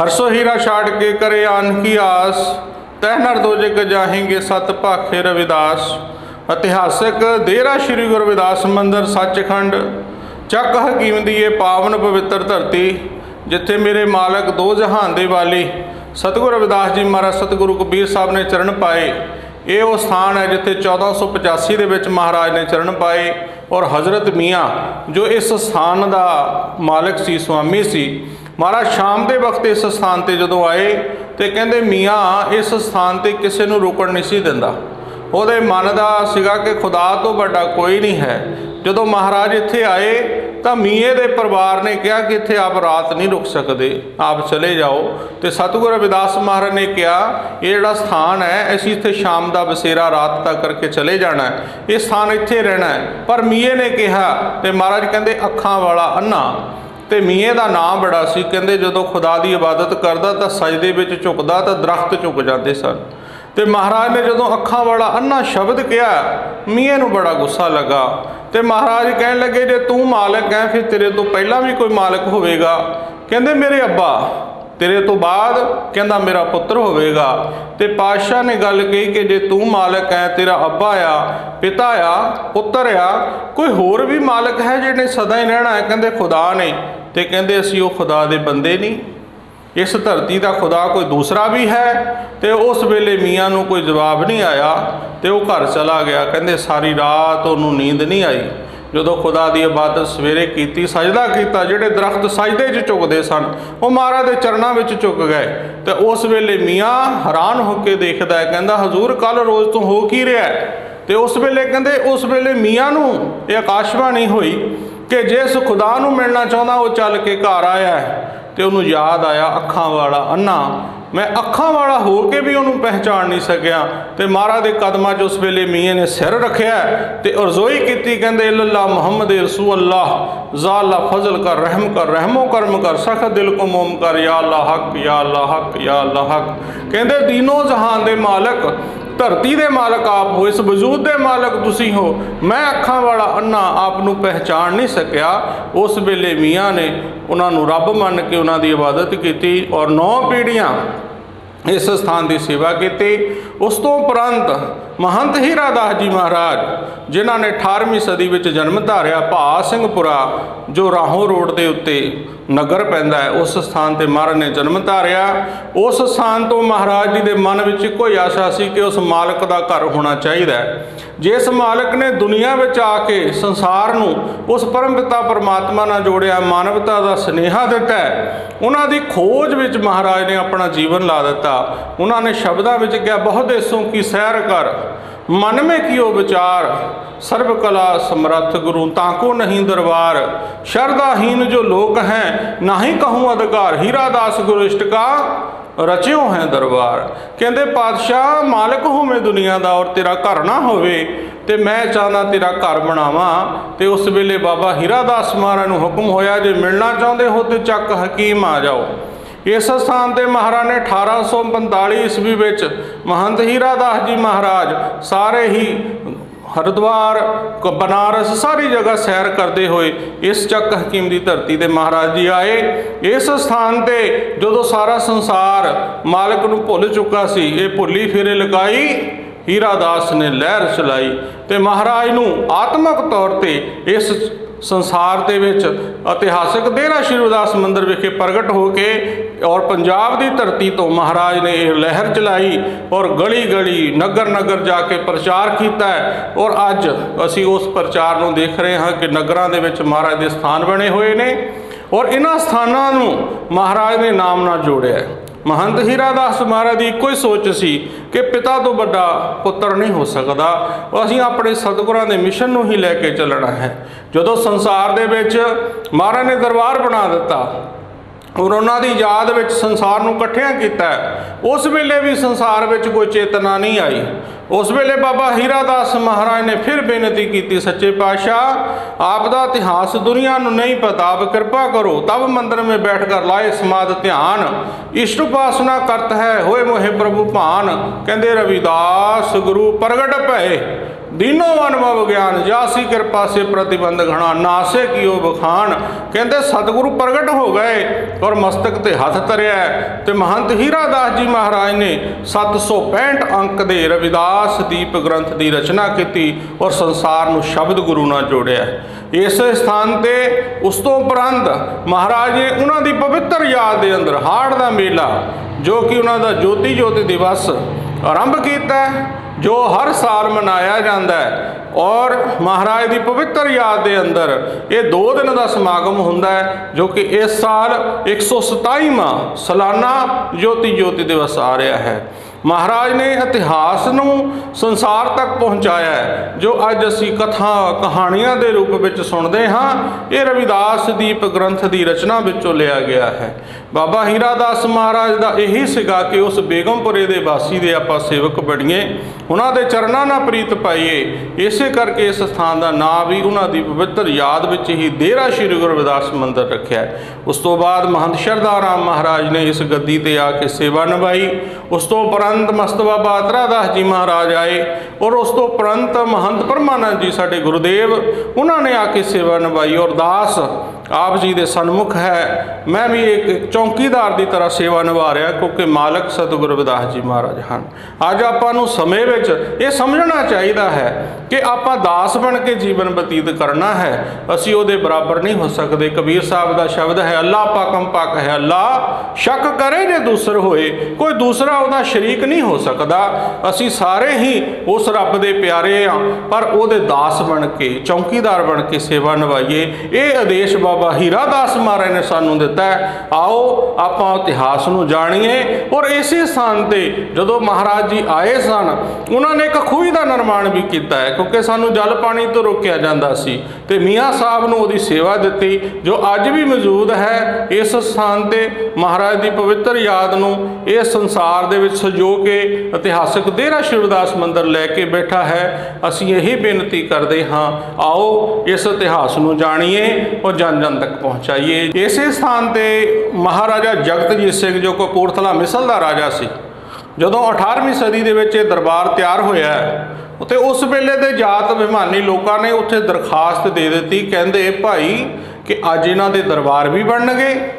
ਹਰਸੋ ਹੀਰਾ ਛਾੜ ਕੇ ਕਰੇ ਆਨ ਕੀ ਆਸ, ਤਹਿ ਨਰ ਦੋਜਕ ਜਾਹੇਂਗੇ ਸਤ ਭਾਖੇ ਰਵਿਦਾਸ। ਇਤਿਹਾਸਕ ਡੇਰਾ ਸ਼੍ਰੀ ਗੁਰੂ ਰਵਿਦਾਸ ਮੰਦਰ ਸੱਚਖੰਡ, ਚੱਕ ਹਕੀਮ ਦੀ ਇਹ ਪਾਵਨ ਪਵਿੱਤਰ ਧਰਤੀ, ਜਿੱਥੇ ਮੇਰੇ ਮਾਲਕ ਦੋ ਜਹਾਨ ਦੇ ਵਾਲੀ, ਸਤਿਗੁਰੂ ਰਵਿਦਾਸ ਜੀ ਮਹਾਰਾਜ ਸਤਿਗੁਰੂ ਕਬੀਰ ਸਾਹਿਬ ਨੇ ਚਰਨ ਪਾਏ। ਇਹ ਉਹ ਸਥਾਨ ਹੈ ਜਿੱਥੇ 1485 ਦੇ ਵਿੱਚ ਮਹਾਰਾਜ ਨੇ ਚਰਨ ਪਾਏ ਔਰ ਹਜ਼ਰਤ ਮੀਆਂ, ਜੋ ਇਸ ਸਥਾਨ ਦਾ ਮਾਲਕ ਸੀ, ਸੁਆਮੀ ਸੀ ਮਹਾਰਾਜ, ਸ਼ਾਮ ਦੇ ਵਕਤ ਇਸ ਸਥਾਨ ਤੇ ਜਦੋਂ ਆਏ ਤੇ ਕਹਿੰਦੇ, ਮੀਆਂ, ਇਸ ਸਥਾਨ ਤੇ ਕਿਸੇ ਨੂੰ ਰੁਕਣ ਨਹੀਂ ਸੀ ਦਿੰਦਾ। ਉਹਦੇ ਮਨ ਦਾ ਸੀਗਾ ਕਿ ਖੁਦਾ ਤੋਂ ਵੱਡਾ ਕੋਈ ਨਹੀਂ ਹੈ। ਜਦੋਂ ਮਹਾਰਾਜ ਇੱਥੇ ਆਏ ਤਾਂ ਮੀਏ ਦੇ ਪਰਿਵਾਰ ਨੇ ਕਿਹਾ ਕਿ ਇੱਥੇ ਆਪ ਰਾਤ ਨਹੀਂ ਰੁਕ ਸਕਦੇ, ਆਪ ਚਲੇ ਜਾਓ। ਤੇ ਸਤਿਗੁਰੂ ਰਵਿਦਾਸ ਮਹਾਰਾਜ ਨੇ ਕਿਹਾ, ਇਹ ਜਿਹੜਾ ਸਥਾਨ ਹੈ, ਅਸੀਂ ਇੱਥੇ ਸ਼ਾਮ ਦਾ ਬਸੇਰਾ ਰਾਤ ਤੱਕ ਕਰਕੇ ਚਲੇ ਜਾਣਾ ਹੈ। ਇਹ ਸਥਾਨ ਇੱਥੇ ਰਹਿਣਾ ਹੈ। ਪਰ ਮੀਏ ਨੇ ਕਿਹਾ ਤੇ ਮਹਾਰਾਜ ਕਹਿੰਦੇ, ਅੱਖਾਂ ਵਾਲਾ ਅੰਨਾ। ਤੇ ਮੀਏ ਦਾ ਨਾਮ ਬੜਾ ਸੀ। ਕਹਿੰਦੇ ਜਦੋਂ ਖੁਦਾ ਦੀ ਇਬਾਦਤ ਕਰਦਾ ਤਾਂ ਸਜਦੇ ਵਿੱਚ ਝੁਕਦਾ ਤਾਂ ਦਰਖਤ ਝੁਕ ਜਾਂਦੇ ਸਨ। ਤੇ ਮਹਾਰਾਜ ਨੇ ਜਦੋਂ ਅੱਖਾਂ ਵਾਲਾ ਅੰਨਾ ਸ਼ਬਦ ਕਿਹਾ ਮੀਏ ਨੂੰ ਬੜਾ ਗੁੱਸਾ ਲੱਗਾ। ਤੇ ਮਹਾਰਾਜ ਕਹਿਣ ਲੱਗੇ, ਜੇ ਤੂੰ ਮਾਲਕ ਹੈ, ਫਿਰ ਤੇਰੇ ਤੋਂ ਪਹਿਲਾਂ ਵੀ ਕੋਈ ਮਾਲਕ ਹੋਵੇਗਾ। ਕਹਿੰਦੇ, ਮੇਰੇ ਅੱਬਾ, ਤੇਰੇ ਤੋਂ ਬਾਅਦ ਕਹਿੰਦਾ, ਮੇਰਾ ਪੁੱਤਰ ਹੋਵੇਗਾ। ਤੇ ਪਾਤਸ਼ਾਹ ਨੇ ਗੱਲ ਕਹੀ ਕਿ ਜੇ ਤੂੰ ਮਾਲਕ ਹੈ, ਤੇਰਾ ਅੱਬਾ ਆ, ਪਿਤਾ ਆ, ਪੁੱਤਰ ਆ, ਕੋਈ ਹੋਰ ਵੀ ਮਾਲਕ ਹੈ ਜਿਹਨੇ ਸਦਾ ਹੀ ਰਹਿਣਾ ਹੈ? ਕਹਿੰਦੇ, ਖੁਦਾ ਨੇ। ਤੇ ਕਹਿੰਦੇ ਅਸੀਂ ਉਹ ਖੁਦਾ ਦੇ ਬੰਦੇ ਨਹੀਂ। ਇਸ ਧਰਤੀ ਦਾ ਖੁਦਾ ਕੋਈ ਦੂਸਰਾ ਵੀ ਹੈ ਤੇ ਉਸ ਵੇਲੇ ਮੀਆਂ ਨੂੰ ਕੋਈ ਜਵਾਬ ਨਹੀਂ ਆਇਆ ਤੇ ਉਹ ਘਰ ਚਲਾ ਗਿਆ। ਕਹਿੰਦੇ ਸਾਰੀ ਰਾਤ ਉਹਨੂੰ ਨੀਂਦ ਨਹੀਂ ਆਈ। ਜਦੋਂ ਖੁਦਾ ਦੀ ਇਬਾਦਤ ਸਵੇਰੇ ਕੀਤੀ, ਸਜਦਾ ਕੀਤਾ, ਜਿਹੜੇ ਦਰਖਤ ਸਜਦੇ 'ਚ ਝੁਕਦੇ ਸਨ, ਉਹ ਮਹਾਰਾਜ ਦੇ ਚਰਨਾਂ ਵਿੱਚ ਝੁਕ ਗਏ। ਤੇ ਉਸ ਵੇਲੇ ਮੀਆਂ ਹੈਰਾਨ ਹੋ ਕੇ ਦੇਖਦਾ ਹੈ, ਕਹਿੰਦਾ, ਹਜ਼ੂਰ ਕੱਲ ਰੋਜ਼ ਤੋਂ ਹੋ ਕੀ ਰਿਹਾ ਹੈ? ਤੇ ਉਸ ਵੇਲੇ ਕਹਿੰਦੇ, ਉਸ ਵੇਲੇ ਮੀਆਂ ਨੂੰ ਇਹ ਆਕਾਸ਼ਬਾਣੀ ਹੋਈ ਕਿ ਜਿਸ ਖੁਦਾ ਨੂੰ ਮਿਲਣਾ ਚਾਹੁੰਦਾ, ਉਹ ਚੱਲ ਕੇ ਘਰ ਆਇਆ ਹੈ ਤੇ ਉਹਨੂੰ ਯਾਦ ਆਇਆ ਅੱਖਾਂ ਵਾਲਾ ਅੰਨਾ। ਮੈਂ ਅੱਖਾਂ ਵਾਲਾ ਹੋ ਕੇ ਵੀ ਉਹਨੂੰ ਪਹਿਚਾਣ ਨਹੀਂ ਸਕਿਆ ਤੇ ਮਹਾਰਾਜ ਦੇ ਕਦਮਾਂ 'ਚ ਉਸ ਵੇਲੇ ਮੀਆਂ ਨੇ ਸਿਰ ਰੱਖਿਆ ਤੇ ਅਰਜ਼ੋਈ ਕੀਤੀ, ਕਹਿੰਦੇ ਇਲੱਲਾ ਮੁਹੰਮਦ ਰਸੂਲ ਅੱਲਾਹ ਜ਼ਾਲਾ ਫਜ਼ਲ ਕਰ, ਰਹਿਮ ਕਰ, ਰਹਿਮੋ ਕਰਮ ਕਰ, ਸਖਤ ਦਿਲ ਕੋ ਮੋਮ ਕਰ, ਯਾ ਅੱਲਾ ਹਕ, ਯਾ ਅੱਲਾ ਹਕ, ਯਾ ਅੱਲਾ ਹਕ। ਕਹਿੰਦੇ, ਦੀਨੋ ਜਹਾਨ ਦੇ ਮਾਲਕ ਧਰਤੀ ਦੇ ਮਾਲਕ ਆਪ ਹੋ, ਇਸ ਵਜੂਦ ਦੇ ਮਾਲਕ ਤੁਸੀਂ ਹੋ। ਮੈਂ ਅੱਖਾਂ ਵਾਲਾ ਅੰਨਾ ਆਪ ਨੂੰ ਪਹਿਚਾਣ ਨਹੀਂ ਸਕਿਆ। ਉਸ ਵੇਲੇ ਮੀਆਂ ਨੇ ਉਹਨਾਂ ਨੂੰ ਰੱਬ ਮੰਨ ਕੇ ਉਹਨਾਂ ਦੀ ਇਬਾਦਤ ਕੀਤੀ ਔਰ ਨੌ ਪੀੜ੍ਹੀਆਂ ਇਸ ਸਥਾਨ ਦੀ ਸੇਵਾ ਕੀਤੀ। ਉਸ ਤੋਂ ਉਪਰੰਤ ਮਹੰਤ ਹੀਰਾਦਾਸ ਜੀ ਮਹਾਰਾਜ, ਜਿਨ੍ਹਾਂ ਨੇ 18ਵੀਂ ਸਦੀ ਵਿੱਚ ਜਨਮ ਧਾਰਿਆ ਭਾ ਸਿੰਘਪੁਰਾ, ਜੋ ਰਾਹੋਂ ਰੋਡ ਦੇ ਉੱਤੇ ਨਗਰ ਪੈਂਦਾ ਹੈ, ਉਸ ਸਥਾਨ ਤੇ ਮਹਾਰਾਜ ਨੇ ਜਨਮ ਧਾਰਿਆ। ਉਸ ਸਥਾਨ ਤੋਂ ਮਹਾਰਾਜ ਜੀ ਦੇ ਮਨ ਵਿੱਚ ਇੱਕੋ ਹੀ ਆਸ਼ਾ ਸੀ ਕਿ ਉਸ ਮਾਲਕ ਦਾ ਘਰ ਹੋਣਾ ਚਾਹੀਦਾ ਹੈ। ਜਿਸ ਮਾਲਕ ਨੇ ਦੁਨੀਆ ਵਿੱਚ ਆ ਕੇ ਸੰਸਾਰ ਨੂੰ ਉਸ ਪਰਮ ਪਿਤਾ ਪਰਮਾਤਮਾ ਨਾਲ ਜੋੜਿਆ, ਮਾਨਵਤਾ ਦਾ ਸਨੇਹਾ ਦਿੱਤਾ ਉਹਨਾਂ ਦੀ ਖੋਜ ਵਿੱਚ ਮਹਾਰਾਜ ਨੇ ਆਪਣਾ ਜੀਵਨ ਲਾ ਦਿੱਤਾ। ਉਹਨਾਂ ਨੇ ਸ਼ਬਦਾਂ ਵਿੱਚ ਕਿਹਾ, ਬਹੁਤ ਦੇਸੋਂ ਕੀ ਸੈਰ ਕਰ ਮਨ ਮੇ ਕੀਓ ਵਿਚਾਰ? ਸਰਬ ਕਲਾ ਸਮਰੱਥ ਗੁਰੂ ਤਾਕੋ ਨਹੀਂ ਦਰਬਾਰ? ਸ਼ਰਧਾਹੀਨ ਜੋ ਲੋਕ ਹੈ, ਨਾਹੀ ਕਹੂੰ ਅਧਿਕਾਰ? ਹੀਰਾ ਦਾਸ ਗੁਰੂ ਇਸ਼ਟਕਾ ਰਚਿਓ ਹੈ ਦਰਬਾਰ। ਕਹਿੰਦੇ, ਪਾਤਸ਼ਾਹ, ਮਾਲਕ ਹੋਵੇਂ ਦੁਨੀਆ ਦਾ ਔਰ ਤੇਰਾ ਘਰ ਨਾ ਹੋਵੇ, ਤੇ ਮੈਂ ਚਾਹੁੰਦਾ ਤੇਰਾ ਘਰ ਬਣਾਵਾਂ। ਤੇ ਉਸ ਵੇਲੇ ਬਾਬਾ ਹੀਰਾ ਦਾਸ ਮਹਾਰਾਜ ਨੂੰ ਹੁਕਮ ਹੋਇਆ, ਜੇ ਮਿਲਣਾ ਚਾਹੁੰਦੇ ਹੋ ਤੇ ਚੱਕ ਹਕੀਮ ਆ ਜਾਓ। ਇਸ ਸਥਾਨ ਤੇ ਮਹਾਰਾਜ ਨੇ 1845 ਈਸਵੀ ਵਿੱਚ ਮਹੰਤ ਹੀਰਾ ਦਾਸ ਜੀ ਮਹਾਰਾਜ ਸਾਰੇ ਹੀ ਹਰਿਦੁਆਰ ਬਨਾਰਸ ਸਾਰੀ ਜਗ੍ਹਾ ਸੈਰ ਕਰਦੇ ਹੋਏ ਇਸ ਚੱਕ ਹਕੀਮ ਦੀ ਧਰਤੀ ਤੇ ਮਹਾਰਾਜ ਜੀ ਆਏ। ਇਸ ਸਥਾਨ ਤੇ ਜਦੋਂ ਸਾਰਾ ਸੰਸਾਰ ਮਾਲਕ ਨੂੰ ਭੁੱਲ ਚੁੱਕਾ ਸੀ, ਇਹ ਭੁੱਲੀ ਫੇਰੇ ਲਗਾਈ, ਹੀਰਾ ਦਾਸ ਨੇ ਲਹਿਰ ਚਲਾਈ ਤੇ ਮਹਾਰਾਜ ਨੂੰ ਆਤਮਿਕ ਤੌਰ ਤੇ ਇਸ ਸੰਸਾਰ ਦੇ ਵਿੱਚ ਇਤਿਹਾਸਕ ਦੇਰਾ ਸ਼੍ਰੀ ਰਵਿਦਾਸ ਮੰਦਿਰ ਵਿਖੇ ਪ੍ਰਗਟ ਹੋ ਕੇ ਔਰ ਪੰਜਾਬ ਦੀ ਧਰਤੀ ਤੋਂ ਮਹਾਰਾਜ ਨੇ ਇਹ ਲਹਿਰ ਚਲਾਈ ਔਰ ਗਲੀ ਗਲੀ ਨਗਰ ਨਗਰ ਜਾ ਕੇ ਪ੍ਰਚਾਰ ਕੀਤਾ ਔਰ ਅੱਜ ਅਸੀਂ ਉਸ ਪ੍ਰਚਾਰ ਨੂੰ ਦੇਖ ਰਹੇ ਹਾਂ ਕਿ ਨਗਰਾਂ ਦੇ ਵਿੱਚ ਮਹਾਰਾਜ ਦੇ ਸਥਾਨ ਬਣੇ ਹੋਏ ਨੇ। ਔਰ ਇਹਨਾਂ ਸਥਾਨਾਂ ਨੂੰ ਮਹਾਰਾਜ ਨੇ ਨਾਮ ਨਾਲ ਜੋੜਿਆ। ਮਹੰਤ ਹੀਰਾ ਦਾਸ ਮਹਾਰਾਜ ਦੀ ਇੱਕੋ ਹੀ ਸੋਚ ਸੀ ਕਿ ਪਿਤਾ ਤੋਂ ਵੱਡਾ ਪੁੱਤਰ ਨਹੀਂ ਹੋ ਸਕਦਾ। ਉਹ ਅਸੀਂ ਆਪਣੇ ਸਤਿਗੁਰਾਂ ਦੇ ਮਿਸ਼ਨ ਨੂੰ ਹੀ ਲੈ ਕੇ ਚੱਲਣਾ ਹੈ। ਜਦੋਂ ਸੰਸਾਰ ਦੇ ਵਿੱਚ ਮਹਾਰਾਜ ਨੇ ਦਰਬਾਰ ਬਣਾ ਦਿੱਤਾ ਔਰ ਉਹਨਾਂ ਦੀ ਯਾਦ ਵਿੱਚ ਸੰਸਾਰ ਨੂੰ ਇਕੱਠਿਆਂ ਕੀਤਾ ਉਸ ਵੇਲੇ ਵੀ ਸੰਸਾਰ ਵਿੱਚ ਕੋਈ ਚੇਤਨਾ ਨਹੀਂ ਆਈ। ਉਸ ਵੇਲੇ ਬਾਬਾ ਹੀਰਾ ਦਾਸ ਮਹਾਰਾਜ ਨੇ ਫਿਰ ਬੇਨਤੀ ਕੀਤੀ, ਸੱਚੇ ਪਾਤਸ਼ਾਹ, ਆਪ ਦਾ ਇਤਿਹਾਸ ਦੁਨੀਆ ਨੂੰ ਨਹੀਂ ਪਤਾ, ਆਪ ਕਿਰਪਾ ਕਰੋ ਤਬ ਮੰਦਰ ਵਿੱਚ ਬੈਠ ਕਰ ਲਾਏ ਸਮਾਦ ਧਿਆਨ। ਇਸ਼ਟ ਉਪਾਸਨਾ ਕਰਤ ਹੈ, ਹੋਏ ਮੋਹਿ ਪ੍ਰਭੂ ਭਾਨ। ਕਹਿੰਦੇ ਰਵਿਦਾਸ, ਗੁਰੂ ਪ੍ਰਗਟ ਭਏ। ਦੀਨੋ ਅਨੁਭਵ ਗਿਆਨ ਜਾਸੀ ਕਿਰਪਾ ਸੇ ਪ੍ਰਤੀਬੰਧ ਘਣਾ ਨਾਸੇ ਕੀਓ ਬਖਾਨ ਕਹਿੰਦੇ ਸਤਿਗੁਰੂ ਪ੍ਰਗਟ ਹੋ ਗਏ ਔਰ ਮਸਤਕ ਤੇ ਹੱਥ ਧਰਿਆ ਹੈ। ਤੇ ਮਹੰਤ ਹੀਰਾ ਦਾਸ ਜੀ ਮਹਾਰਾਜ ਨੇ 765 ਅੰਕ ਦੇ ਰਵਿਦਾਸ ਦੀਪ ਗ੍ਰੰਥ ਦੀ ਰਚਨਾ ਕੀਤੀ ਔਰ ਸੰਸਾਰ ਨੂੰ ਸ਼ਬਦ ਗੁਰੂ ਨਾਲ ਜੋੜਿਆ ਇਸ ਸਥਾਨ ਤੇ ਉਸ ਤੋਂ ਉਪਰੰਤ ਮਹਾਰਾਜ ਨੇ ਉਹਨਾਂ ਦੀ ਪਵਿੱਤਰ ਯਾਦ ਦੇ ਅੰਦਰ ਹਾੜ ਦਾ ਮੇਲਾ ਜੋ ਕਿ ਉਹਨਾਂ ਦਾ ਜੋਤੀ ਜੋਤੀ ਦਿਵਸ ਆਰੰਭ ਕੀਤਾ ਜੋ ਹਰ ਸਾਲ ਮਨਾਇਆ ਜਾਂਦਾ ਹੈ ਔਰ ਮਹਾਰਾਜ ਦੀ ਪਵਿੱਤਰ ਯਾਦ ਦੇ ਅੰਦਰ ਇਹ 2 ਦਿਨ ਦਾ ਸਮਾਗਮ ਹੁੰਦਾ ਹੈ, ਜੋ ਕਿ ਇਸ ਸਾਲ 127ਵਾਂ ਸਾਲਾਨਾ ਜੋਤੀ ਜੋਤੀ ਦਿਵਸ ਆ ਰਿਹਾ ਹੈ। ਮਹਾਰਾਜ ਨੇ ਇਤਿਹਾਸ ਨੂੰ ਸੰਸਾਰ ਤੱਕ ਪਹੁੰਚਾਇਆ ਹੈ, ਜੋ ਅੱਜ ਅਸੀਂ ਕਥਾ ਕਹਾਣੀਆਂ ਦੇ ਰੂਪ ਵਿੱਚ ਸੁਣਦੇ ਹਾਂ। ਇਹ ਰਵਿਦਾਸ ਦੀਪ ਗ੍ਰੰਥ ਦੀ ਰਚਨਾ ਵਿੱਚੋਂ ਲਿਆ ਗਿਆ ਹੈ। ਬਾਬਾ ਹੀਰਾ ਦਾਸ ਮਹਾਰਾਜ ਦਾ ਇਹੀ ਸੀਗਾ ਕਿ ਉਸ ਬੇਗਮਪੁਰੇ ਦੇ ਵਾਸੀ ਦੇ ਆਪਾਂ ਸੇਵਕ ਬਣੀਏ, ਉਹਨਾਂ ਦੇ ਚਰਨਾਂ ਨਾਲ ਪ੍ਰੀਤ ਪਾਈਏ। ਇਸੇ ਕਰਕੇ ਇਸ ਸਥਾਨ ਦਾ ਨਾਂ ਵੀ ਉਹਨਾਂ ਦੀ ਪਵਿੱਤਰ ਯਾਦ ਵਿੱਚ ਹੀ ਡੇਰਾ ਸ਼੍ਰੀ ਗੁਰੂ ਰਵਿਦਾਸ ਮੰਦਿਰ ਰੱਖਿਆ ਉਸ ਤੋਂ ਬਾਅਦ ਮਹੰਤ ਸ਼ਰਧਾ ਰਾਮ ਮਹਾਰਾਜ ਨੇ ਇਸ ਗੱਦੀ ਤੇ ਆ ਕੇ ਸੇਵਾ ਨਿਭਾਈ। ਉਸ ਤੋਂ ਉਪਰੰਤ ਮਸਤ ਬਾਬਾ ਅਤਰਾ ਦਾਸ ਜੀ ਮਹਾਰਾਜ ਆਏ ਔਰ ਉਸ ਤੋਂ ਉਪਰੰਤ ਮਹੰਤ ਪਰਮਾਨੰਦ ਜੀ ਸਾਡੇ ਗੁਰਦੇਵ, ਉਹਨਾਂ ਨੇ ਆ ਕੇ ਸੇਵਾ ਨਿਭਾਈ ਔਰ ਦਾਸ ਆਪ ਜੀ ਦੇ ਸਨਮੁਖ ਹੈ। ਮੈਂ ਵੀ ਇੱਕ ਇੱਕ ਚੌਕੀਦਾਰ ਦੀ ਤਰ੍ਹਾਂ ਸੇਵਾ ਨਿਭਾ ਰਿਹਾ, ਕਿਉਂਕਿ ਮਾਲਕ ਸਤਿਗੁਰੂ ਵਿਦਾਸ ਜੀ ਮਹਾਰਾਜ ਹਨ। ਅੱਜ ਆਪਾਂ ਨੂੰ ਸਮੇਂ ਵਿੱਚ ਇਹ ਸਮਝਣਾ ਚਾਹੀਦਾ ਹੈ ਕਿ ਆਪਾਂ ਦਾਸ ਬਣ ਕੇ ਜੀਵਨ ਬਤੀਤ ਕਰਨਾ ਹੈ। ਅਸੀਂ ਉਹਦੇ ਬਰਾਬਰ ਨਹੀਂ ਹੋ ਸਕਦੇ। ਕਬੀਰ ਸਾਹਿਬ ਦਾ ਸ਼ਬਦ ਹੈ, ਅੱਲਾ ਪਾਕਮ ਪਾਕ ਹੈ, ਅੱਲਾ ਸ਼ੱਕ ਕਰੇ ਜੇ ਦੂਸਰ ਹੋਏ, ਕੋਈ ਦੂਸਰਾ ਉਹਦਾ ਸ਼ਰੀਕ ਨਹੀਂ ਹੋ ਸਕਦਾ। ਅਸੀਂ ਸਾਰੇ ਹੀ ਉਸ ਰੱਬ ਦੇ ਪਿਆਰੇ ਆ ਪਰ ਉਹਦੇ ਦਾਸ ਬਣ ਕੇ, ਚੌਕੀਦਾਰ ਬਣ ਕੇ ਸੇਵਾ ਨਿਭਾਈਏ, ਇਹ ਆਦੇਸ਼ ਬਾਬਾ ਹੀਰਾ ਦਾਸ ਮਹਾਰਾਜ ਨੇ ਸਾਨੂੰ ਦਿੱਤਾ ਆਓ ਆਪਾਂ ਇਤਿਹਾਸ ਨੂੰ ਜਾਣੀਏ ਔਰ ਇਸੇ ਸਥਾਨ ਤੇ ਜਦੋਂ ਮਹਾਰਾਜ ਜੀ ਆਏ ਸਨ, ਉਹਨਾਂ ਨੇ ਇੱਕ ਖੂਹੀ ਦਾ ਨਿਰਮਾਣ ਵੀ ਕੀਤਾ ਹੈ, ਕਿਉਂਕਿ ਸਾਨੂੰ ਜਲ ਪਾਣੀ ਤੋਂ ਰੋਕਿਆ ਜਾਂਦਾ ਸੀ ਤੇ ਮੀਆਂ ਸਾਹਿਬ ਨੂੰ ਉਹਦੀ ਸੇਵਾ ਦਿੱਤੀ, ਜੋ ਅੱਜ ਵੀ ਮੌਜੂਦ ਹੈ, ਇਸ ਸਥਾਨ ਤੇ ਮਹਾਰਾਜ ਦੀ ਪਵਿੱਤਰ ਯਾਦ ਨੂੰ ਇਹ ਸੰਸਾਰ ਦੇ ਵਿੱਚ ਸਜੋ ਕੇ ਇਤਿਹਾਸਕ ਡੇਰਾ ਸ਼ਿਵਦਾਸ ਮੰਦਿਰ ਲੈ ਕੇ ਬੈਠਾ ਹੈ। ਅਸੀਂ ਇਹੀ ਬੇਨਤੀ ਕਰਦੇ ਹਾਂ, ਆਓ ਇਸ ਇਤਿਹਾਸ ਨੂੰ ਜਾਣੀਏ ਔਰ ਜਨ ਜਨ ਤੱਕ ਪਹੁੰਚਾਈਏ। ਇਸੇ ਸਥਾਨ ਤੇ ਮਹਾਰਾਜਾ ਜਗਤਜੀਤ ਸਿੰਘ ਜੋ ਕਪੂਰਥਲਾ ਮਿਸਲ ਦਾ ਰਾਜਾ ਸੀ, ਜਦੋਂ 18ਵੀਂ ਸਦੀ ਦੇ ਵਿੱਚ ਇਹ ਦਰਬਾਰ ਤਿਆਰ ਹੋਇਆ ਉਤੇ ਉਸ ਵੇਲੇ ਦੇ ਜਾਤ ਵਿਮਾਨੀ ਲੋਕਾਂ ਨੇ ਉੱਥੇ ਦਰਖਾਸਤ ਦੇ ਦਿੱਤੀ, ਕਹਿੰਦੇ, ਭਾਈ, ਕਿ ਅੱਜ ਇਹਨਾਂ ਦੇ ਦਰਬਾਰ ਵੀ ਬਣਨਗੇ?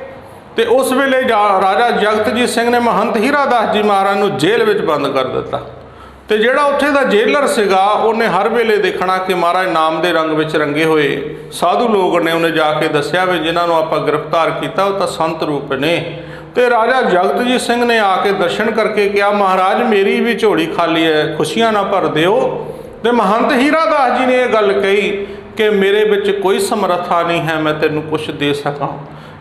ਤੇ ਉਸ ਵੇਲੇ ਜਾ- ਰਾਜਾ ਜਗਤਜੀਤ ਸਿੰਘ ਨੇ ਮਹੰਤ ਹੀਰਾ ਦਾਸ ਜੀ ਮਹਾਰਾਜ ਨੂੰ ਜੇਲ੍ਹ ਵਿੱਚ ਬੰਦ ਕਰ ਦਿੱਤਾ। ਤੇ ਜਿਹੜਾ ਉੱਥੇ ਦਾ ਜੇਲਰ ਸੀਗਾ, ਉਹਨੇ ਹਰ ਵੇਲੇ ਦੇਖਣਾ ਕਿ ਮਹਾਰਾਜ ਨਾਮ ਦੇ ਰੰਗ ਵਿੱਚ ਰੰਗੇ ਹੋਏ। ਸਾਧੂ ਲੋਕ ਨੇ ਉਹਨੇ ਜਾ ਕੇ ਦੱਸਿਆ ਵੀ ਜਿਨ੍ਹਾਂ ਨੂੰ ਆਪਾਂ ਗ੍ਰਿਫਤਾਰ ਕੀਤਾ, ਉਹ ਤਾਂ ਸੰਤ ਰੂਪ ਨੇ। ਤੇ ਰਾਜਾ ਜਗਤਜੀਤ ਸਿੰਘ ਨੇ ਆ ਕੇ ਦਰਸ਼ਨ ਕਰਕੇ ਕਿਹਾ, ਮਹਾਰਾਜ, ਮੇਰੀ ਵੀ ਝੋਲੀ ਖਾਲੀ ਹੈ, ਖੁਸ਼ੀਆਂ ਨਾ ਭਰ ਦਿਓ। ਤੇ ਮਹੰਤ ਹੀਰਾ ਦਾਸ ਜੀ ਨੇ ਇਹ ਗੱਲ ਕਹੀ ਕਿ ਮੇਰੇ ਵਿੱਚ ਕੋਈ ਸਮਰੱਥਾ ਨਹੀਂ ਹੈ, ਮੈਂ ਤੈਨੂੰ ਕੁਝ ਦੇ ਸਕਾਂ।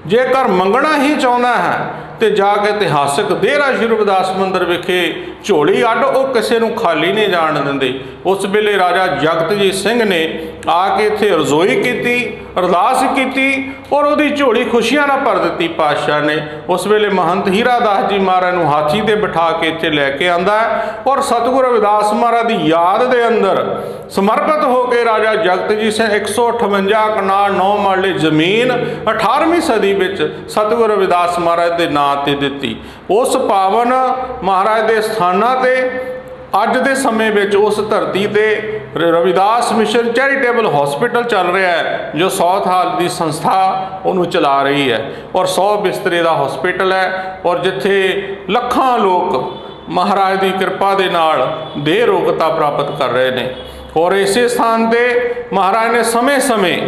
ਜੇਕਰ ਮੰਗਣਾ ਹੀ ਚਾਹੁੰਦਾ ਹੈ ਤੇ ਜਾ ਕੇ ਇਤਿਹਾਸਕ ਦੇਹਰਾ ਸ਼੍ਰੀ ਰਵਿਦਾਸ ਮੰਦਿਰ ਵਿਖੇ ਝੋਲੀ ਅੱਡ ਉਹ ਕਿਸੇ ਨੂੰ ਖਾਲੀ ਨਹੀਂ ਜਾਣ ਦਿੰਦੇ। ਉਸ ਵੇਲੇ ਰਾਜਾ ਜਗਤਜੀਤ ਸਿੰਘ ਨੇ ਆ ਕੇ ਇੱਥੇ ਰਜ਼ੋਈ ਕੀਤੀ, ਅਰਦਾਸ ਕੀਤੀ ਔਰ ਉਹਦੀ ਝੋਲੀ ਖੁਸ਼ੀਆਂ ਨਾਲ ਭਰ ਦਿੱਤੀ ਪਾਤਸ਼ਾਹ ਨੇ। ਉਸ ਵੇਲੇ ਮਹੰਤ ਹੀਰਾ ਦਾਸ ਜੀ ਮਹਾਰਾਜ ਨੂੰ ਹਾਥੀ ਤੇ ਬਿਠਾ ਕੇ ਇੱਥੇ ਲੈ ਕੇ ਆਂਦਾ ਔਰ ਸਤਿਗੁਰੂ ਰਵਿਦਾਸ ਮਹਾਰਾਜ ਦੀ ਯਾਦ ਦੇ ਅੰਦਰ ਸਮਰਪਿਤ ਹੋ ਕੇ ਰਾਜਾ ਜਗਤਜੀਤ ਸਿੰਘ 158 ਕਨਾਲ 9 ਮਰਲੇ ਜ਼ਮੀਨ 18ਵੀਂ ਸਦੀ ਵਿੱਚ ਸਤਿਗੁਰੂ ਰਵਿਦਾਸ ਮਹਾਰਾਜ ਦੇ ਨਾਮ ਨਾਂ ਤੇ ਦਿੱਤੀ। ਉਸ ਪਾਵਨ ਮਹਾਰਾਜ ਦੇ ਸਥਾਨਾਂ ਤੇ ਅੱਜ ਦੇ ਸਮੇਂ ਵਿੱਚ ਉਸ ਧਰਤੀ ਤੇ ਰਵਿਦਾਸ ਮਿਸ਼ਨ ਚੈਰੀਟੇਬਲ ਹਸਪੀਟਲ ਚੱਲ ਰਿਹਾ ਹੈ, ਜੋ ਸਾਊਥ ਹਾਲ ਦੀ ਸੰਸਥਾ ਉਹਨੂੰ ਚਲਾ ਰਹੀ ਹੈ। ਔਰ 100 ਬਿਸਤਰੇ ਦਾ ਹਸਪੀਟਲ ਹੈ ਔਰ ਜਿੱਥੇ ਲੱਖਾਂ ਲੋਕ ਮਹਾਰਾਜ ਦੀ ਕਿਰਪਾ ਦੇ ਨਾਲ ਦੇਹ ਰੋਗਤਾ ਪ੍ਰਾਪਤ ਕਰ ਰਹੇ ਨੇ। ਔਰ ਇਸੇ ਸਥਾਨ ਤੇ ਮਹਾਰਾਜ ਨੇ ਸਮੇਂ-ਸਮੇਂ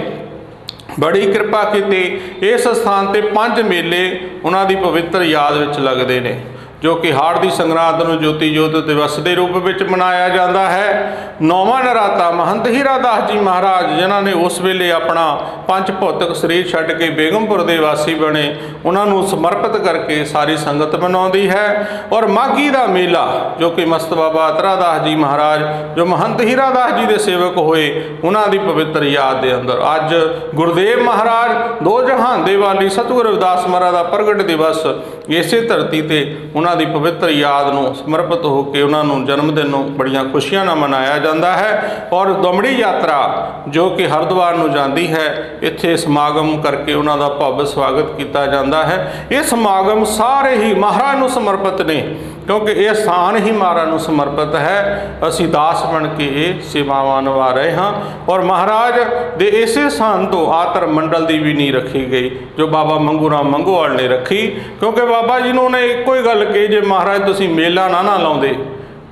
ਬੜੀ ਕਿਰਪਾ ਕੀਤੀ। ਇਸ ਸਥਾਨ ਤੇ ਪੰਜ ਮੇਲੇ ਉਹਨਾਂ ਦੀ ਪਵਿੱਤਰ ਯਾਦ ਵਿੱਚ ਲੱਗਦੇ ਨੇ। ਜੋ ਕਿ ਹਾੜ ਦੀ ਸੰਗਰਾਂਦ ਨੂੰ ਜੋਤੀ ਜੋਤ ਦਿਵਸ ਦੇ ਰੂਪ ਵਿੱਚ ਮਨਾਇਆ ਜਾਂਦਾ ਹੈ। ਨੌਵਾਂ ਨਰਾਤਾ ਮਹੰਤ ਹੀਰਾ ਦਾਸ ਜੀ ਮਹਾਰਾਜ, ਜਿਨ੍ਹਾਂ ਨੇ ਉਸ ਵੇਲੇ ਆਪਣਾ ਪੰਜ ਭੌਤਿਕ ਸਰੀਰ ਛੱਡ ਕੇ ਬੇਗਮਪੁਰ ਦੇ ਵਾਸੀ ਬਣੇ, ਉਹਨਾਂ ਨੂੰ ਸਮਰਪਿਤ ਕਰਕੇ ਸਾਰੀ ਸੰਗਤ ਮਨਾਉਂਦੀ ਹੈ। ਔਰ ਮਾਘੀ ਦਾ ਮੇਲਾ, ਜੋ ਕਿ ਮਸਤ ਬਾਬਾ ਅਤਰਾ ਦਾਸ ਜੀ ਮਹਾਰਾਜ, ਜੋ ਮਹੰਤ ਹੀਰਾ ਦਾਸ ਜੀ ਦੇ ਸੇਵਕ ਹੋਏ, ਉਹਨਾਂ ਦੀ ਪਵਿੱਤਰ ਯਾਦ ਦੇ ਅੰਦਰ। ਅੱਜ ਗੁਰਦੇਵ ਮਹਾਰਾਜ, ਦੋ ਜਹਾਨ ਦੇ ਵਾਲੀ ਸਤਿਗੁਰੂ ਰਵਿਦਾਸ ਮਹਾਰਾਜ ਦਾ ਪ੍ਰਗਟ ਦਿਵਸ ਇਸੇ ਧਰਤੀ ਤੇ ਉਹਨਾਂ ਦੀ ਪਵਿੱਤਰ ਯਾਦ ਨੂੰ ਸਮਰਪਿਤ ਹੋ ਕੇ ਉਹਨਾਂ ਨੂੰ ਜਨਮ ਦਿਨ ਨੂੰ ਬੜੀਆਂ ਖੁਸ਼ੀਆਂ ਨਾਲ ਮਨਾਇਆ ਜਾਂਦਾ ਹੈ ਔਰ ਦਮੜੀ ਯਾਤਰਾ ਜੋ ਕਿ ਹਰਿਦੁਆਰ ਨੂੰ ਜਾਂਦੀ ਹੈ, ਇੱਥੇ ਸਮਾਗਮ ਕਰਕੇ ਉਹਨਾਂ ਦਾ ਭਵ ਸਵਾਗਤ ਕੀਤਾ ਜਾਂਦਾ ਹੈ। ਇਹ ਸਮਾਗਮ ਸਾਰੇ ਹੀ ਮਹਾਰਾਜ ਨੂੰ ਸਮਰਪਿਤ ਨੇ, ਕਿਉਂਕਿ ਇਹ ਸਥਾਨ ਹੀ ਮਹਾਰਾਜ ਨੂੰ ਸਮਰਪਿਤ ਹੈ। ਅਸੀਂ ਦਾਸ ਬਣ ਕੇ ਇਹ ਸੇਵਾਵਾਂ ਨਿਭਾ ਰਹੇ ਹਾਂ ਔਰ ਮਹਾਰਾਜ ਦੇ ਇਸੇ ਸਥਾਨ ਤੋਂ ਆਤਰ ਮੰਡਲ ਦੀ ਵੀ ਨਹੀਂ ਰੱਖੀ ਗਈ, ਜੋ ਬਾਬਾ ਮੰਗੂ ਰਾਮ ਮੰਗੋਵਾਲ ਨੇ ਰੱਖੀ, ਕਿਉਂਕਿ ਬਾਬਾ ਜੀ ਨੂੰ ਨੇ ਇੱਕੋ ਹੀ ਗੱਲ ਕਹੀ, ਜੇ ਮਹਾਰਾਜ ਤੁਸੀਂ ਮੇਲਾ ਨਾ ਨਾ ਲਾਉਂਦੇ।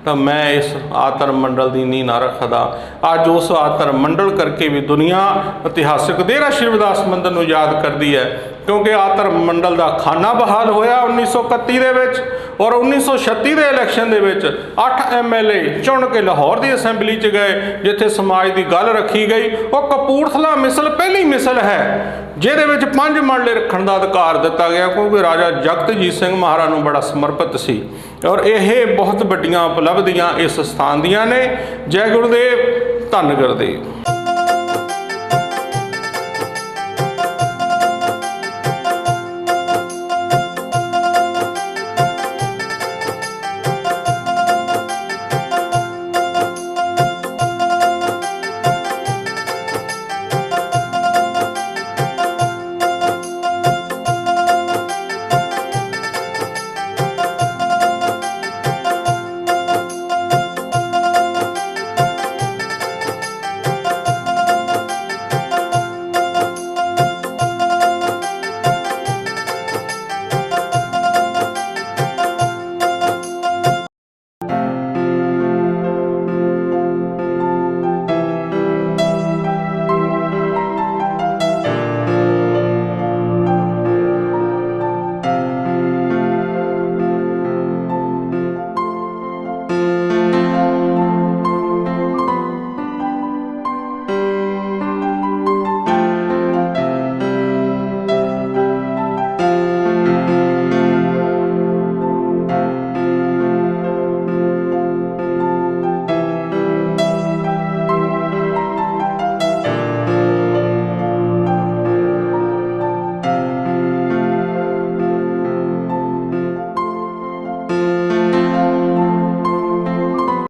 ਤਾਂ ਮੈਂ ਇਸ ਆਤਰ ਮੰਡਲ ਦੀ ਨੀਂਹ ਨਾ ਰੱਖਦਾ। ਅੱਜ ਉਸ ਆਤਰ ਮੰਡਲ ਕਰਕੇ ਵੀ ਦੁਨੀਆ ਇਤਿਹਾਸਕ ਦੇਰਾ ਸ਼ਿਵਦਾਸ ਮੰਦਰ ਨੂੰ ਯਾਦ ਕਰਦੀ ਹੈ, ਕਿਉਂਕਿ ਆਤਰ ਮੰਡਲ ਦਾ ਖਾਨਾ ਬਹਾਲ ਹੋਇਆ 1931 ਦੇ ਵਿੱਚ ਔਰ 1936 ਦੇ ਇਲੈਕਸ਼ਨ ਦੇ ਵਿੱਚ 8 ਐਮਐਲਏ ਚੁਣ ਕੇ ਲਾਹੌਰ ਦੀ ਅਸੈਂਬਲੀ 'ਚ ਗਏ, ਜਿੱਥੇ ਸਮਾਜ ਦੀ ਗੱਲ ਰੱਖੀ ਗਈ। ਉਹ ਕਪੂਰਥਲਾ ਮਿਸਲ ਪਹਿਲੀ ਮਿਸਲ ਹੈ, ਜਿਹਦੇ ਵਿੱਚ ਪੰਜ ਮਰਲੇ ਰੱਖਣ ਦਾ ਅਧਿਕਾਰ ਦਿੱਤਾ ਗਿਆ, ਕਿਉਂਕਿ ਰਾਜਾ ਜਗਤਜੀਤ ਸਿੰਘ ਮਹਾਰਾਜ ਨੂੰ ਬੜਾ ਸਮਰਪਿਤ ਸੀ। ਔਰ ਇਹ ਬਹੁਤ ਵੱਡੀਆਂ ਉਪਲਬਧੀਆਂ ਇਸ ਸਥਾਨ ਦੀਆਂ ਨੇ। ਜੈ ਗੁਰਦੇਵ ਧੰਨ ਗੁਰਦੇਵ।